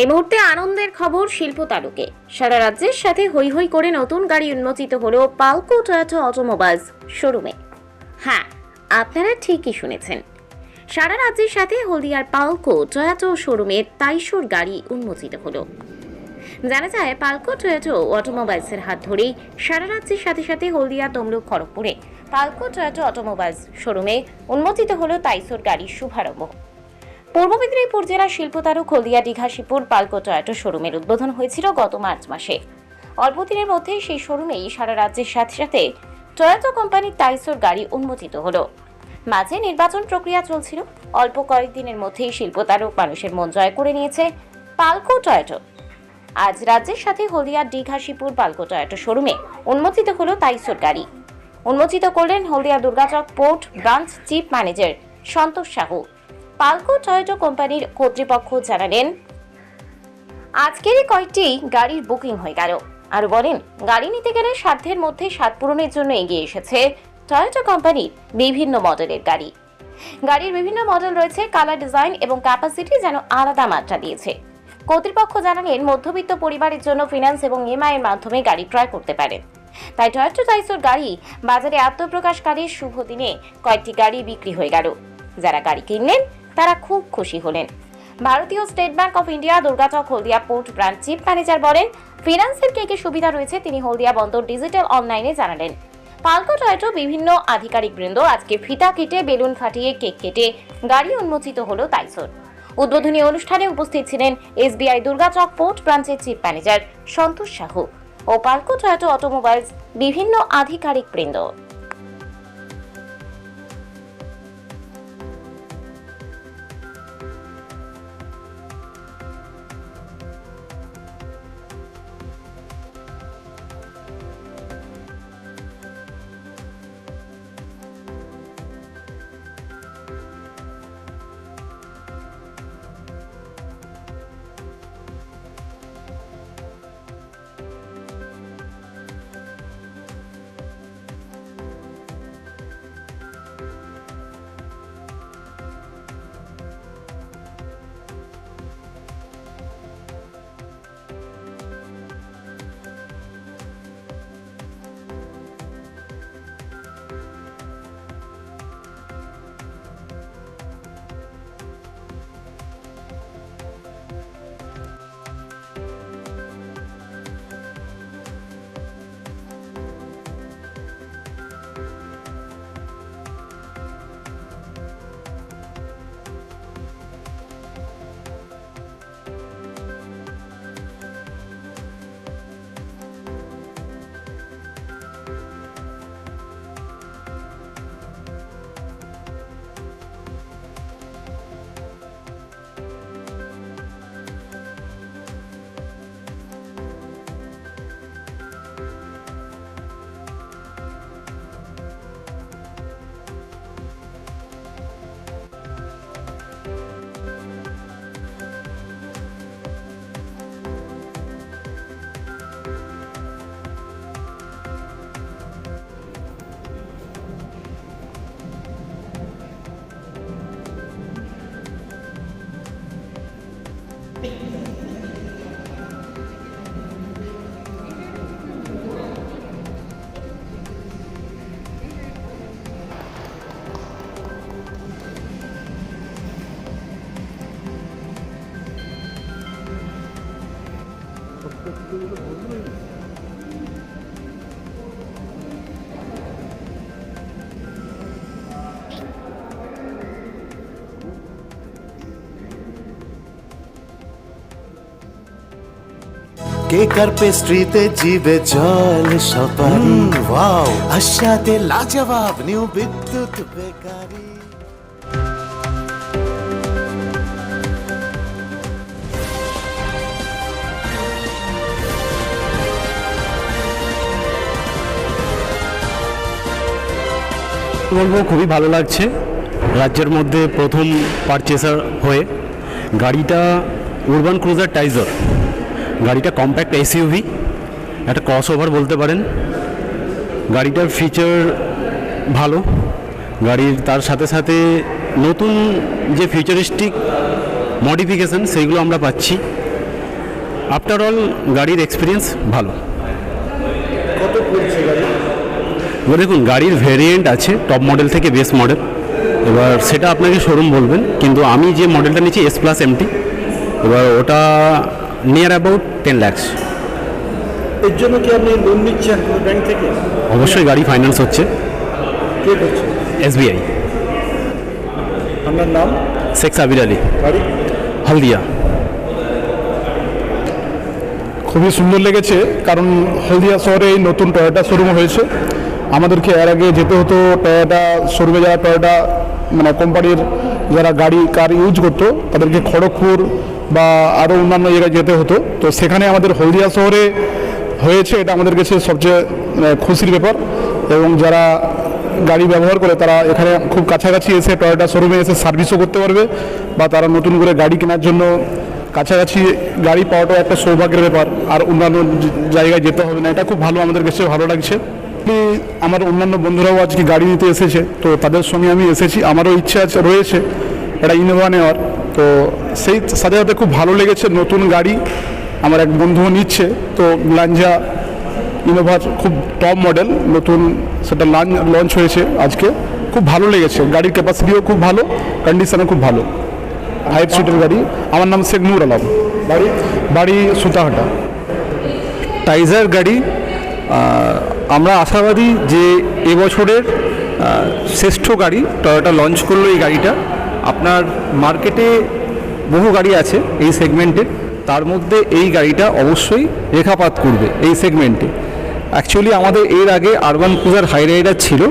এই মুহূর্তে আনন্দের খবর শিল্প তালুকে সারা রাজ্যের সাথে হৈ হৈ করে নতুন গাড়ি উন্মোচিত হল পালকো টয়োটা অটোমোবাইলস শোরুমে। হ্যাঁ আপনারা ঠিকই শুনেছেন। সারা রাজ্যের সাথে হলদিয়ার পালকো টয়োটো শোরুমে তাইশোর গাড়ি উন্মোচিত হলো। জানা যায়, পালকো টয়োটো অটোমোবাইলসের হাত ধরেই সারা রাজ্যের সাথে সাথে হলদিয়া, তমলুক, খড়গপুরে পালকো টয়োটো অটোমোবাইলস শোরুমে উন্মোচিত হলো তাইসোর গাড়ির শুভারম্ভ। পূর্ব মেদিনীপুর জেলার শিল্পতারক হলদিয়া দীঘা শিবপুর পালকো টয়োটো শোরুমের উদ্বোধন হয়েছিল গত মার্চ মাসে। অল্প দিনের মধ্যেই সেই শোরুমেই সারা রাজ্যের সাথে সাথে টয়োটো কোম্পানির তাইসোর গাড়ি উন্মোচিত হলো। মাঝে নির্বাচন প্রক্রিয়া চলছিল। অল্প কয়েকদিনের মধ্যেই শিল্পতারক মানুষের মন জয় করে নিয়েছে পালকো টয়োটো আজ রাজ্যের সাথে হলদিয়ার দীঘা শিবপুর পালকো টয়োটো শোরুমে উন্মোচিত হলো তাইসোর গাড়ি। উন্মোচিত করলেন Haldia Durgachak port branch chief manager Santosh Sahu. Palco Toyota কোম্পানির কর্তৃপক্ষ জানালেন আজকেরই কয়েকটি গাড়ির বুকিং হয়ে গেল। আর বলেন, গাড়ি নিতে গেলে সাধ্যের মধ্যে স্বাদ পূরণের জন্য এগিয়ে এসেছে টয়োটো কোম্পানির বিভিন্ন মডেলের গাড়ি। গাড়ির বিভিন্ন মডেল রয়েছে, কালার ডিজাইন এবং ক্যাপাসিটি যেন আলাদা মাত্রা দিয়েছে। কর্তৃপক্ষ জানালেন, মধ্যবিত্ত পরিবারের জন্য ফিনান্স এবং ইএমআই এর মাধ্যমে গাড়ি ক্রয় করতে পারেন তাই টয়োটো টাইসোর গাড়ি বাজারে আত্মপ্রকাশকারীর শুভ দিনে কয়েকটি গাড়ি বিক্রি হয়ে গেল। যারা গাড়ি কিনলেন তারা খুব খুশি হলেন। ভারতীয় State Bank of India Durgachak Haldia port branch chief manager বলেন, ফিনান্সের কে কে সুবিধা রয়েছে তিনি হলদিয়া বন্দর ডিজিটাল অনলাইনে জানালেন। পালকো টয়টো বিভিন্ন আধিকারিক বৃন্দ আজকে ফিতা কেটে বেলুন ফাটিয়ে কেক কেটে গাড়ি উন্মোচিত হলো তাইসোর উদ্বোধনী অনুষ্ঠানে উপস্থিত ছিলেন এসবিআই দুর্গাচক পোর্ট ব্রাঞ্চের চিফ ম্যানেজার সন্তোষ সাহু ও পালকো টয়োটো অটোমোবাইলস বিভিন্ন আধিকারিক বৃন্দ। কেক আর পেস্ট্রিতে জিবে জল সপারি? ওয়াও। আশাতে লাজবাব নিউ বিদ্যুৎ বেকারি। বলব খুবই ভালো লাগছে। রাজ্যের মধ্যে প্রথম পারচেসার হয়ে গাড়িটা উরবান ক্রুজার টাইজার গাড়িটা কম্প্যাক্ট এসইউভি একটা ক্রস ওভার বলতে পারেন। গাড়িটার ফিচার ভালো গাড়ির তার সাথে সাথে নতুন যে ফিউচারিস্টিক মডিফিকেশান সেইগুলো আমরা পাচ্ছি। আফটার অল গাড়ির এক্সপিরিয়েন্স ভালো। কত দেখুন গাড়ির ভেরিয়েন্ট আছে টপ মডেল থেকে বেস মডেল এবার সেটা আপনাকে শোরুম বলবেন কিন্তু আমি যে মডেলটা নিচ্ছি এস প্লাস এমটি এবার ওটা নিয়ার অ্যাবাউট টেন ল্যাক্স এর জন্য কি আপনি লোন নিচ্ছেন ব্যাংক থেকে? অবশ্যই গাড়ি ফাইন্যান্স হচ্ছে। কে করছে? এসবিআই আপনার নাম? শেখ সাবির আলী। গাড়ি হলদিয়া। খুবই সুন্দর লেগেছে কারণ হলদিয়া শহরে এই নতুন টয়োটা শোরুম হয়েছে। আমাদেরকে এর আগে যেতে হতো টয়োটা শোরুমে যারা টয়োটা মানে কোম্পানির যারা গাড়ি কার ইউজ করতো তাদেরকে খড়গপুর বা আরও অন্যান্য জায়গায় যেতে হতো। তো সেখানে আমাদের হলদিয়া শহরে হয়েছে, এটা আমাদের কাছে সবচেয়ে খুশির ব্যাপার। এবং যারা গাড়ি ব্যবহার করে, তারা এখানে খুব কাছাকাছি এসে টয়োটা শোরুমে এসে সার্ভিসও করতে পারবে বা তারা নতুন করে গাড়ি কেনার জন্য কাছাকাছি গাড়ি পাওয়াটাও একটা সৌভাগ্যের ব্যাপার। আর অন্যান্য জায়গায় যেতে হবে না, এটা খুব ভালো আমাদের কাছে ভালো লাগছে। আমার অন্যান্য বন্ধুরাও আজকে গাড়ি নিতে এসেছে, তো তাদের সঙ্গে আমি এসেছি, আমারও ইচ্ছা আছে, রয়েছে, এটা ইনোভা নেওয়ার তো সেই সাথে সাথে খুব ভালো লেগেছে নতুন গাড়ি আমার এক বন্ধুও নিচ্ছে। তো লাঞ্জা ইনোভার খুব টপ মডেল নতুন সেটা লঞ্চ হয়েছে আজকে। খুব ভালো লেগেছে গাড়ির ক্যাপাসিটিও খুব ভালো কন্ডিশনও খুব ভালো। হাইট সিটের গাড়ি। আমার নাম শেখ নূর আলম। বাড়ি? বাড়ি সুতাহাটা। টাইজার গাড়ি আমরা আশাবাদী যে এবছরের শ্রেষ্ঠ গাড়ি টয়োটা লঞ্চ করল এই গাড়িটা। আপনার মার্কেটে বহু গাড়ি আছে এই সেগমেন্টে তার মধ্যে এই গাড়িটা অবশ্যই রেখাপাত করবে এই সেগমেন্টে অ্যাকচুয়ালি আমাদের এর আগে আরবান ক্রুজার হাই রাইডার ছিল।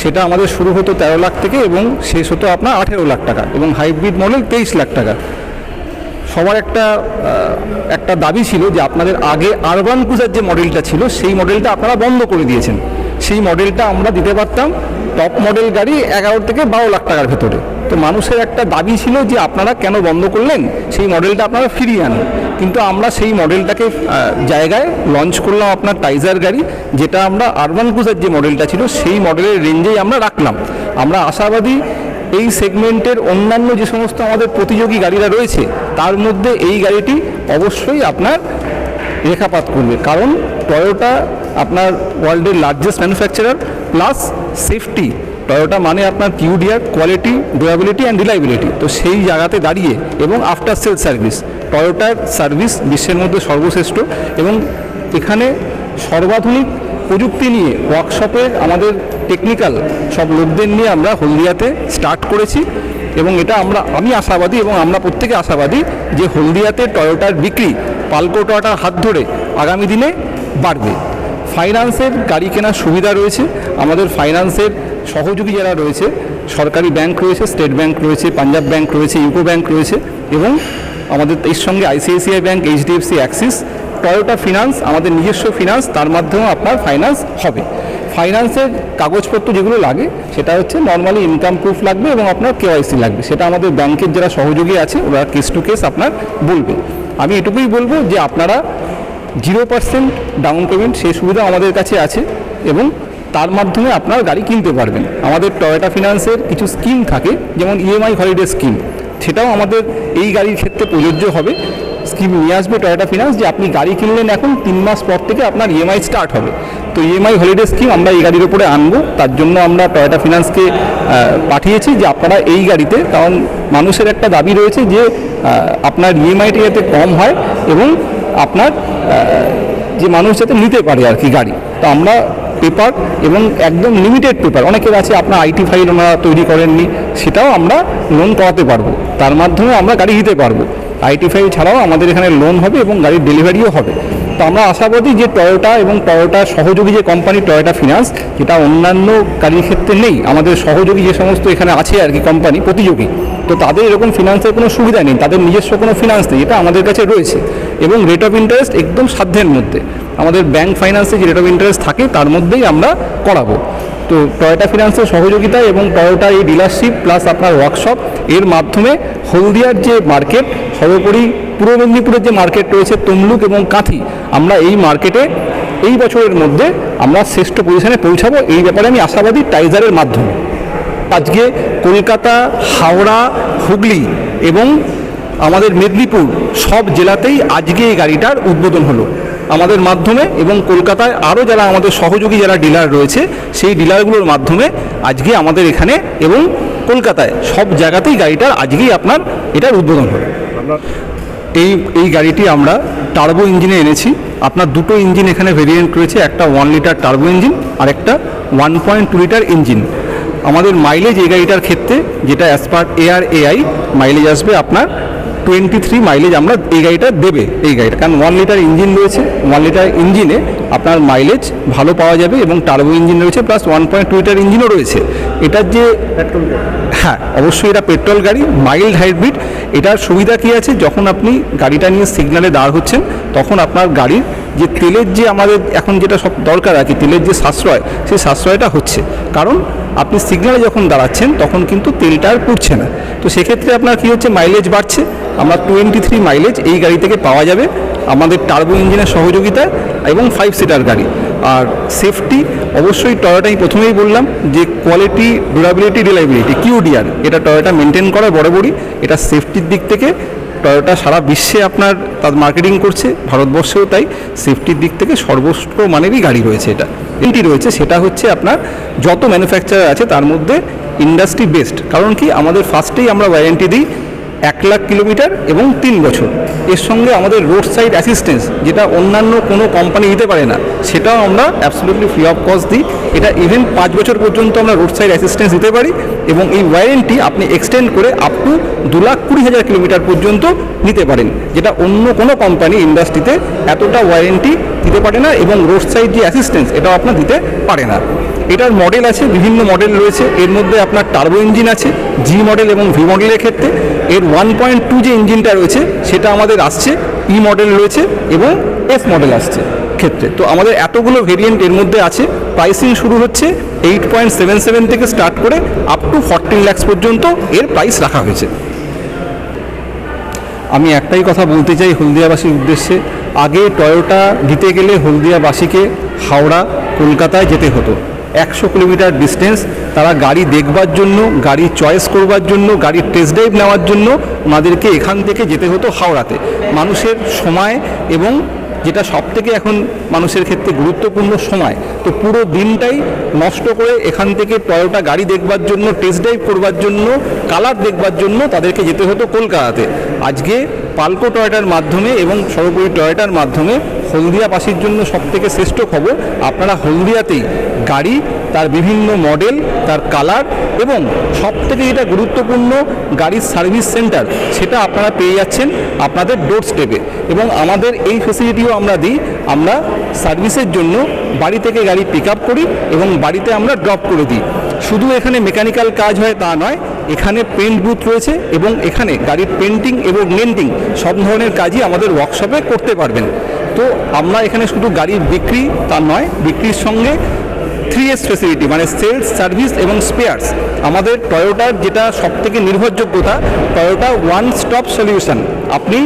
সেটা আমাদের শুরু হতো তেরো লাখ থেকে এবং শেষ হতো আপনার আঠেরো লাখ টাকা এবং হাইব্রিড মডেল তেইশ লাখ টাকা। সবার একটা একটা দাবি ছিল যে আপনাদের আগে আরবান ক্রুজার যে মডেলটা ছিল, সেই মডেলটা আপনারা বন্ধ করে দিয়েছেন। সেই মডেলটা আমরা দিতে পারতাম টপ মডেল গাড়ি এগারো থেকে বারো লাখ টাকার ভেতরে। তো মানুষের একটা দাবি ছিল যে আপনারা কেন বন্ধ করলেন? সেই মডেলটা আপনারা ফিরিয়ে আনুন। কিন্তু আমরা সেই মডেলটাকে জায়গায় লঞ্চ করলাম আপনার টাইজার গাড়ি, যেটা আমরা আরবান ক্রুজার যে মডেলটা ছিল, সেই মডেলের রেঞ্জেই আমরা রাখলাম। আমরা আশাবাদী এই সেগমেন্টের অন্যান্য যে সমস্ত আমাদের প্রতিযোগী গাড়িরা রয়েছে, তার মধ্যে এই গাড়িটি অবশ্যই আপনার রেখাপাত করবে। কারণ টয়োটা আপনার ওয়ার্ল্ডের largest manufacturer plus safety Toyota মানে আপনার কিউডিআর কোয়ালিটি ডুয়াবিলিটি অ্যান্ড রিলাইবিলিটি তো সেই জায়গাতে দাঁড়িয়ে এবং আফটার সেল সার্ভিস টয়োটার সার্ভিস বিশ্বের মধ্যে সর্বশ্রেষ্ঠ এবং এখানে সর্বাধুনিক প্রযুক্তি নিয়ে ওয়ার্কশপের আমাদের টেকনিক্যাল সব লোকদের নিয়ে আমরা হলদিয়াতে স্টার্ট করেছি এবং এটা আমরা, আমি আশাবাদী এবং আমরা প্রত্যেকে আশাবাদী যে হলদিয়াতে টয়োটার বিক্রি পালকো টয়োটার হাত ধরে আগামী দিনে বাড়বে। ফাইন্যান্সের গাড়ি কেনার সুবিধা রয়েছে। আমাদের ফাইন্যান্সের সহযোগী যারা রয়েছে, সরকারি ব্যাংক রয়েছে, স্টেট ব্যাংক রয়েছে, পাঞ্জাব ব্যাংক রয়েছে, ইউকো ব্যাংক রয়েছে এবং আমাদের এর সঙ্গে ICICI bank, HDFC Axis, Toyota finance, আমাদের নিজস্ব ফিনান্স, তার মাধ্যমে আপনার ফাইন্যান্স হবে। ফাইন্যান্সের কাগজপত্র যেগুলো লাগে, সেটা হচ্ছে নর্মালি ইনকাম প্রুফ লাগবে এবং আপনার কেওয়াইসি লাগবে। সেটা আমাদের ব্যাংকের যারা সহযোগী আছে, ওরা কেস টু কেস আপনার বলবে। আমি এটুকুই বলব যে আপনারা জিরো পার্সেন্ট ডাউন পেমেন্ট সেই সুবিধা আমাদের কাছে আছে এবং তার মাধ্যমে আপনার গাড়ি কিনতে পারবেন। আমাদের টয়োটা ফিনান্সের কিছু স্কিম থাকে, যেমন ইএমআই হলিডে স্কিম সেটাও আমাদের এই গাড়ির ক্ষেত্রে প্রযোজ্য হবে। স্কিম নিয়ে আসবে টয়োটা ফিনান্স যে আপনি গাড়ি কিনলেন এখন, তিন মাস পর থেকে আপনার ইএমআই স্টার্ট হবে। তো ইএমআই হলিডে স্কিম আমরা এই গাড়ির উপরে আনব। তার জন্য আমরা টয়োটা ফিনান্সকে পাঠিয়েছি যে আপনারা এই গাড়িতে, কারণ মানুষের একটা দাবি রয়েছে যে আপনার ইএমআইটি যাতে কম হয় এবং আপনার যে মানুষ যাতে নিতে পারে আর কি গাড়ি। তো আমরা পেপার এবং একদম লিমিটেড পেপার, অনেকের আছে আপনার আইটি ফাইল ওনারা তৈরি করেননি, সেটাও আমরা লোন করাতে পারব। তার মাধ্যমে আমরা গাড়ি দিতে পারব। আইটি ফাইল ছাড়াও আমাদের এখানে লোন হবে এবং গাড়ির ডেলিভারিও হবে। তো আমরা আশাবাদী যে টয়োটা এবং টয়োটা সহযোগী যে কোম্পানি টয়োটা ফিনান্স যেটা অন্যান্য গাড়ির ক্ষেত্রে নেই, আমাদের সহযোগী যে সমস্ত এখানে আছে আর কি কোম্পানি প্রতিযোগী তো তাদের এরকম ফিনান্সের কোনো সুবিধা নেই, তাদের নিজস্ব কোনো ফিনান্স নেই, এটা আমাদের কাছে রয়েছে। এবং রেট অফ ইন্টারেস্ট একদম সাধ্যের মধ্যে। আমাদের ব্যাংক ফাইন্যান্সে যে রেট অফ ইন্টারেস্ট থাকে, তার মধ্যেই আমরা করাবো। তো টয়োটা ফিনান্সের সহযোগিতা এবং টয়োটা এই ডিলারশিপ প্লাস আপনার ওয়ার্কশপ এর মাধ্যমে হলদিয়ার যে মার্কেট সর্বোপরি পূর্ব মেদিনীপুরের যে মার্কেট রয়েছে, তমলুক এবং কাঁথি, আমরা এই মার্কেটে এই বছরের মধ্যে আমরা শ্রেষ্ঠ পজিশনে পৌঁছাবো। এই ব্যাপারে আমি আশাবাদী টাইজারের মাধ্যমে। আজকে কলকাতা, হাওড়া, হুগলি এবং আমাদের মেদিনীপুর সব জেলাতেই আজকে এই গাড়িটার উদ্বোধন হলো। আমাদের মাধ্যমে এবং কলকাতায় আরও যারা আমাদের সহযোগী যারা ডিলার রয়েছে, সেই ডিলারগুলোর মাধ্যমে আজকে আমাদের এখানে এবং কলকাতায় সব জায়গাতেই গাড়িটার আজকেই আপনার এটার উদ্বোধন হলো। এই এই গাড়িটি আমরা টার্বো ইঞ্জিনে এনেছি। আপনার দুটো ইঞ্জিন এখানে ভেরিয়েন্ট রয়েছে, একটা ওয়ান লিটার টার্বো ইঞ্জিন আর একটা one point two litre engine আমাদের মাইলেজ এই গাড়িটার ক্ষেত্রে যেটা as per AR AI mileage আসবে আপনার টোয়েন্টি থ্রি মাইলেজ আমরা এই গাড়িটা দেবে এই গাড়িটা। কারণ ওয়ান লিটার ইঞ্জিন রয়েছে ওয়ান লিটার ইঞ্জিনে আপনার মাইলেজ ভালো পাওয়া যাবে এবং টার্বো ইঞ্জিন রয়েছে plus one point two litre ইঞ্জিনও রয়েছে। এটার যে হ্যাঁ অবশ্যই এটা পেট্রোল গাড়ি মাইল্ড হাইব্রিড এটার সুবিধা কী আছে? যখন আপনি গাড়িটা নিয়ে সিগন্যালে দাঁড় হচ্ছেন তখন আপনার গাড়ির যে তেলের যে আমাদের এখন যেটা সব দরকার আর কি তেলের যে সাশ্রয় সেই সাশ্রয়টা হচ্ছে। কারণ আপনি সিগনালে যখন দাঁড়াচ্ছেন, তখন কিন্তু তেলটা আর পুড়ছে না। তো সেক্ষেত্রে আপনার কী হচ্ছে? মাইলেজ বাড়ছে। আমরা টোয়েন্টি থ্রি মাইলেজ এই গাড়ি থেকে পাওয়া যাবে আমাদের টার্বো ইঞ্জিনের সহযোগিতায় এবং ফাইভ সিটার গাড়ি। আর সেফটি অবশ্যই টয়োটা আমি প্রথমেই বললাম যে কোয়ালিটি ডিউরাবিলিটি রিলাইবিলিটি কিউডিআর এটা টয়োটা মেনটেন করে বরাবরই। এটা সেফটির দিক থেকে টয়োটা সারা বিশ্বে আপনার তার মার্কেটিং করছে, ভারতবর্ষেও তাই। সেফটির দিক থেকে সর্বোচ্চ মানেরই গাড়ি রয়েছে এটা। এটি রয়েছে। সেটা হচ্ছে আপনার যত ম্যানুফ্যাকচারার আছে তার মধ্যে ইন্ডাস্ট্রি বেস্ট কারণ কি? আমাদের ফার্স্টেই আমরা ওয়ারেন্টি দিই এক লাখ কিলোমিটার এবং তিন বছর। এর সঙ্গে আমাদের রোড সাইড অ্যাসিস্ট্যান্স যেটা অন্যান্য কোনো কোম্পানি দিতে পারে না, সেটাও আমরা অ্যাবসলিউটলি ফ্রি অফ কস্ট দিই। এটা ইভেন পাঁচ বছর পর্যন্ত আমরা রোড সাইড অ্যাসিস্ট্যান্স দিতে পারি। এবং এই ওয়ারেন্টি আপনি এক্সটেন্ড করে আপ টু দু লাখ কুড়ি হাজার কিলোমিটার পর্যন্ত নিতে পারেন, যেটা অন্য কোনো কোম্পানি ইন্ডাস্ট্রিতে এতটা ওয়ারেন্টি দিতে পারে না এবং রোড সাইড যে অ্যাসিস্ট্যান্স এটাও আপনার দিতে পারে না। এটার মডেল আছে, বিভিন্ন মডেল রয়েছে। এর মধ্যে আপনার টার্বো ইঞ্জিন আছে জি মডেল এবং ভি মডেলের ক্ষেত্রে। এর ওয়ান পয়েন্ট টু যে ইঞ্জিনটা রয়েছে, সেটা আমাদের আসছে ই মডেল রয়েছে এবং এফ মডেল আসছে ক্ষেত্রে। তো আমাদের এতগুলো ভেরিয়েন্ট এর মধ্যে আছে। প্রাইসিং শুরু হচ্ছে এইট পয়েন্ট সেভেন সেভেন থেকে স্টার্ট করে আপ টু ফর্টিন ল্যাক্স পর্যন্ত এর প্রাইস রাখা হয়েছে। আমি একটাই কথা বলতে চাই হলদিয়াবাসীর উদ্দেশ্যে, আগে টয়োটা দিতে গেলে হলদিয়াবাসীকে হাওড়া, কলকাতায় যেতে হতো। একশো কিলোমিটার ডিস্টেন্স তারা গাড়ি দেখবার জন্য, গাড়ি চয়েস করবার জন্য গাড়ির টেস্ট ড্রাইভ নেওয়ার জন্য ওনাদেরকে এখান থেকে যেতে হতো হাওড়াতে। মানুষের সময় এবং যেটা সব থেকে এখন মানুষের ক্ষেত্রে গুরুত্বপূর্ণ সময়, তো পুরো দিনটাই নষ্ট করে এখান থেকে টয়োটা গাড়ি দেখবার জন্য টেস্ট ড্রাইভ করবার জন্য কালার দেখবার জন্য তাদেরকে যেতে হতো কলকাতাতে। আজকে পালকো টয়টার মাধ্যমে এবং সর্বোপরি টয়টার মাধ্যমে হলদিয়াবাসীর জন্য সব থেকে শ্রেষ্ঠ খবর, আপনারা হলদিয়াতেই গাড়ি, তার বিভিন্ন মডেল, তার কালার এবং সব থেকে যেটা গুরুত্বপূর্ণ গাড়ির সার্ভিস সেন্টার, সেটা আপনারা পেয়ে যাচ্ছেন আপনাদের ডোর স্টেপে এবং আমাদের এই ফেসিলিটিও আমরা দিই, আমরা সার্ভিসের জন্য বাড়ি থেকে গাড়ি পিক আপ করি এবং বাড়িতে আমরা ড্রপ করে দিই। শুধু এখানে মেকানিক্যাল কাজ হয় তা নয়, এখানে পেন্ট বুথ রয়েছে এবং এখানে গাড়ির পেন্টিং এবং নেন্টিং সব ধরনের কাজই আমাদের ওয়ার্কশপে করতে পারবেন। তো আমরা এখানে শুধু গাড়ির বিক্রি তা নয়, বিক্রির সঙ্গে থ্রি এস ফেসিলিটি মানে সেলস সার্ভিস এবং স্পেয়ার্স আমাদের টয়োটার যেটা সব থেকে নির্ভরযোগ্যতা টয়োটা ওয়ান স্টপ সলিউশন আপনি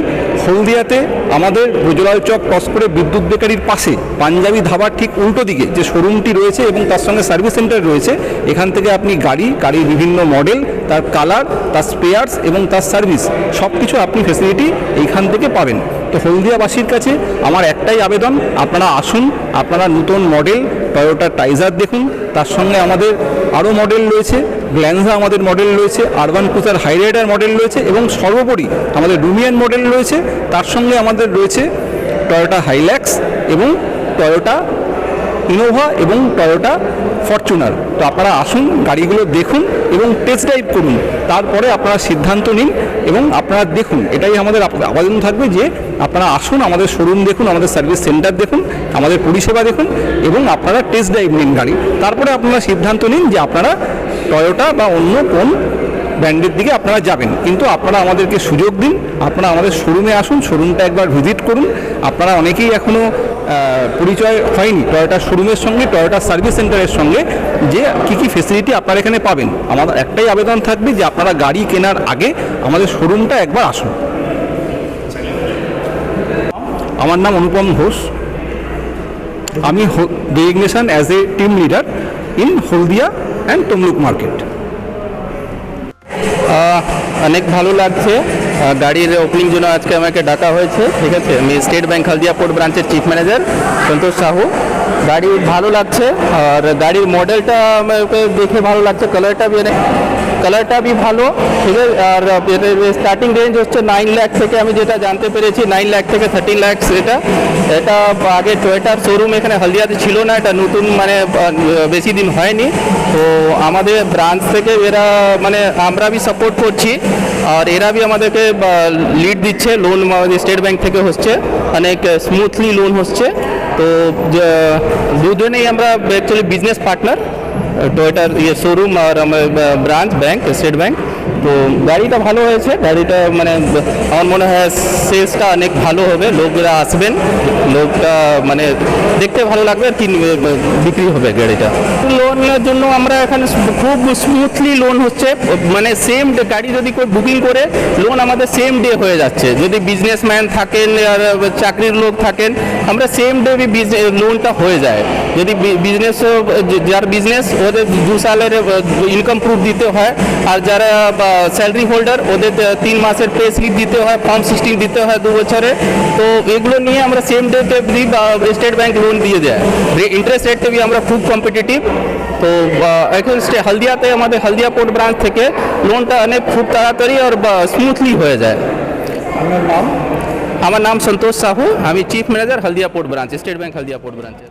হলদিয়াতে আমাদের ব্রজলাল চক ক্রস করে বিদ্যুৎ বেকারির পাশে, পাঞ্জাবি ধাবার ঠিক উল্টো দিকে যে শোরুমটি রয়েছে এবং তার সঙ্গে সার্ভিস সেন্টার রয়েছে, এখান থেকে আপনি গাড়ি, গাড়ির বিভিন্ন মডেল তার কালার তার স্পেয়ার্স এবং তার সার্ভিস সব কিছু আপনি ফেসিলিটি এইখান থেকে পাবেন। তো হলদিয়াবাসীর কাছে। আমার একটাই আবেদন, আপনারা আসুন, আপনারা নতুন মডেল টয়োটা টাইজার দেখুন। তার সঙ্গে আমাদের আরও মডেল রয়েছে গ্ল্যান্সা আমাদের মডেল রয়েছে আরবান ক্রুজার হাইরাইডার মডেল রয়েছে এবং সর্বোপরি আমাদের রুমিয়ান মডেল রয়েছে। তার সঙ্গে আমাদের রয়েছে টয়োটা হাইল্যাক্স এবং টয়োটা ইনোভা এবং টয়োটা ফরচুনার। তো আপনারা আসুন, গাড়িগুলো দেখুন এবং টেস্ট ড্রাইভ করুন। তারপরে আপনারা সিদ্ধান্ত নিন এবং আপনারা দেখুন। এটাই আমাদের আবেদন থাকবে যে আপনারা আসুন, আমাদের শোরুম দেখুন, আমাদের সার্ভিস সেন্টার দেখুন, আমাদের পরিষেবা দেখুন এবং আপনারা টেস্ট ড্রাইভ নিন গাড়ি। তারপরে আপনারা সিদ্ধান্ত নিন যে আপনারা টয়োটা বা অন্য কোন ব্র্যান্ডের দিকে আপনারা যাবেন। কিন্তু আপনারা আমাদেরকে সুযোগ দিন, আপনারা আমাদের শোরুমে আসুন, শোরুমটা একবার ভিজিট করুন। আপনারা অনেকেই এখনও পরিচয় হয়নি টয়োটা শোরুমের সঙ্গে টয়োটা সার্ভিস সেন্টারের সঙ্গে, যে কী কী ফেসিলিটি আপনারা এখানে পাবেন। আমাদের একটাই আবেদন থাকবে যে আপনারা গাড়ি কেনার আগে আমাদের শোরুমটা একবার আসুন। আমার নাম অনুপম ঘোষ। আমি designation as a team leader in Haldia and Tamluk market অনেক ভালো লাগছে। গাড়ির ওপেনিং জন্য আজকে আমাকে ডাকা হয়েছে, ঠিক আছে? আমি স্টেট ব্যাংক পোর্ট ব্রাঞ্চের চিফ ম্যানেজার সন্তোষ সাহু। গাড়ি ভালো লাগছে, আর গাড়ির মডেলটা আমাকে দেখে ভালো লাগছে কালারটা মানে কালারটা বি ভালো, ঠিক আছে? আর স্টার্টিং রেঞ্জ হচ্ছে নাইন লাখ থেকে আমি যেটা জানতে পেরেছি নাইন লাখ থেকে থার্টিন লাখস এটা। এটা আগে টয়েটার শোরুম এখানে হলদিয়াতে ছিল না, এটা নতুন মানে বেশি দিন হয়নি। তো আমাদের ব্রাঞ্চ থেকে এরা মানে আমরা বি সাপোর্ট করছি, আর এরা বি আমাদেরকে লিড দিচ্ছে লোন স্টেট ব্যাংক থেকে হচ্ছে, অনেক স্মুথলি লোন হচ্ছে। তো দুজনেই আমরা অ্যাকচুয়ালি বিজনেস পার্টনার টয়েটার ইয়ে শোরুম আর আমার ব্রাঞ্চ ব্যাংক স্টেট ব্যাংক তো গাড়িটা ভালো হয়েছে, গাড়িটা মানে আমার মনে হয় সেলসটা অনেক ভালো হবে, লোকরা আসবেন, লোকটা মানে দেখতে ভালো লাগবে আর বিক্রি হবে গাড়িটা। লোনের জন্য আমরা এখানে খুব স্মুথলি লোন হচ্ছে মানে সেম গাড়ি যদি কেউ বুকিং করে লোন আমাদের সেম ডে হয়ে যাচ্ছে। যদি বিজনেসম্যান থাকেন আর চাকরির লোক থাকেন, আমরা সেম ডে লোনটা হয়ে যায়। যদি বিজনেস যার বিজনেস ওদের দু সালের ইনকাম প্রুফ দিতে হয়, আর যারা স্যালারি হোল্ডার ওদের তিন মাসের পে স্লিপ দিতে হয় ফর্ম সিক্সটিন দিতে হয় দু বছরে। তো এগুলো নিয়ে আমরা সেম ডেতে স্টেট ব্যাংক লোন দিয়ে দেয়। ইন্টারেস্ট রেটটা বি আমরা খুব কম্পিটিটিভ তো এখন হলদিয়াতে আমাদের হলদিয়া পোর্ট ব্রাঞ্চ থেকে লোনটা অনেক খুব তাড়াতাড়ি আর স্মুথলি হয়ে যায়। আপনার নাম? আমার নাম সন্তোষ সাহু। আমি chief manager Haldia port branch state bank Haldia port ব্রাঞ্চের